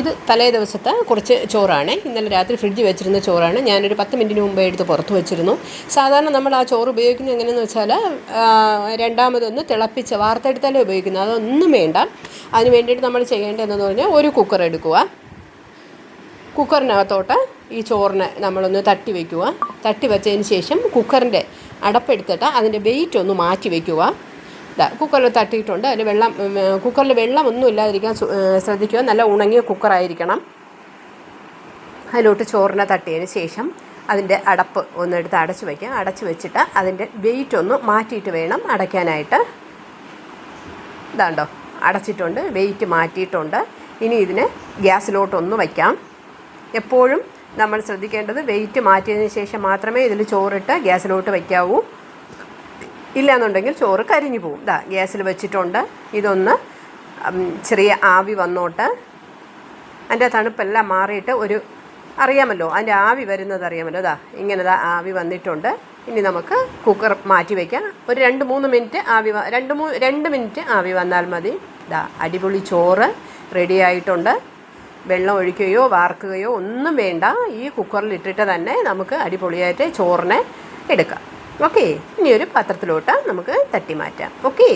ഇത് തലേ ദിവസത്തെ കുറച്ച് ചോറാണ്. ഇന്നലെ രാത്രി ഫ്രിഡ്ജ് വെച്ചിരുന്ന ചോറാണ്. ഞാനൊരു പത്ത് മിനിറ്റിന് മുമ്പേ എടുത്ത് പുറത്ത് വെച്ചിരുന്നു. സാധാരണ നമ്മൾ ആ ചോറ് ഉപയോഗിക്കുന്നത് എങ്ങനെയെന്ന് വെച്ചാൽ രണ്ടാമതൊന്ന് തിളപ്പിച്ച് വാർത്തെടുത്താലേ ഉപയോഗിക്കുന്നത്. അതൊന്നും വേണ്ട. അതിന് വേണ്ടിയിട്ട് നമ്മൾ ചെയ്യേണ്ടതെന്ന് പറഞ്ഞാൽ ഒരു കുക്കർ എടുക്കുക. കുക്കറിനകത്തോട്ട് ഈ ചോറിനെ നമ്മളൊന്ന് തട്ടി വയ്ക്കുക തട്ടി വെച്ചതിന് ശേഷം കുക്കറിന്റെ അടപ്പെടുത്തിട്ട് അതിന്റെ വെയിറ്റ് ഒന്ന് മാറ്റി വയ്ക്കുക കുക്കറിൽ തട്ടിയിട്ടുണ്ട്. അതിൽ വെള്ളം കുക്കറിൽ വെള്ളം ഒന്നും ഇല്ലാതിരിക്കാൻ ശ്രദ്ധിക്കുക. നല്ല ഉണങ്ങിയ കുക്കറായിരിക്കണം അതിലോട്ട് ചോറിനെ തട്ടിയതിന് ശേഷം അതിന്റെ അടപ്പ് ഒന്നെടുത്ത് അടച്ചു വയ്ക്കുക അടച്ചു വെച്ചിട്ട് അതിന്റെ വെയിറ്റ് ഒന്ന് മാറ്റിയിട്ട് വേണം അടയ്ക്കാനായിട്ട്. ഇതാണ്ടോ അടച്ചിട്ടുണ്ട്. വെയിറ്റ് മാറ്റിയിട്ടുണ്ട്. ഇനി ഇതിന് ഗ്യാസിലോട്ടൊന്ന് വയ്ക്കാം. എപ്പോഴും നമ്മൾ ശ്രദ്ധിക്കേണ്ടത് വെയിറ്റ് മാറ്റിയതിന് ശേഷം മാത്രമേ ഇതിൽ ചോറിട്ട് ഗ്യാസിലോട്ട് വയ്ക്കാവൂ. ഇല്ലയെന്നുണ്ടെങ്കിൽ ചോറ് കരിഞ്ഞു പോകും ഇതാ ഗ്യാസിൽ വെച്ചിട്ടുണ്ട്. ഇതൊന്ന് ചെറിയ ആവി വന്നോട്ട്. അതിന്റെ തണുപ്പെല്ലാം മാറിയിട്ട് ഒരു അറിയാമല്ലോ അതിന്റെ ആവി വരുന്നത് അറിയാമല്ലോ. ഇതാ ഇങ്ങനെ ദാ ആവി വന്നിട്ടുണ്ട്. ഇനി നമുക്ക് കുക്കർ മാറ്റി വയ്ക്കാം ഒരു രണ്ട് മൂന്ന് മിനിറ്റ് ആവി രണ്ട് മൂ രണ്ട് മിനിറ്റ് ആവി വന്നാൽ മതി. ഇതാ അടിപൊളി ചോറ് റെഡി ആയിട്ടുണ്ട്. വെള്ളം ഒഴിക്കുകയോ വാർക്കുകയോ ഒന്നും വേണ്ട. ഈ കുക്കറിൽ ഇട്ടിട്ട് തന്നെ നമുക്ക് അടിപൊളിയായിട്ട് ചോറിനെ എടുക്കാം. ഓക്കെ ഇനി ഒരു പാത്രത്തിലോട്ട് നമുക്ക് തട്ടി മാറ്റാം ഓക്കെ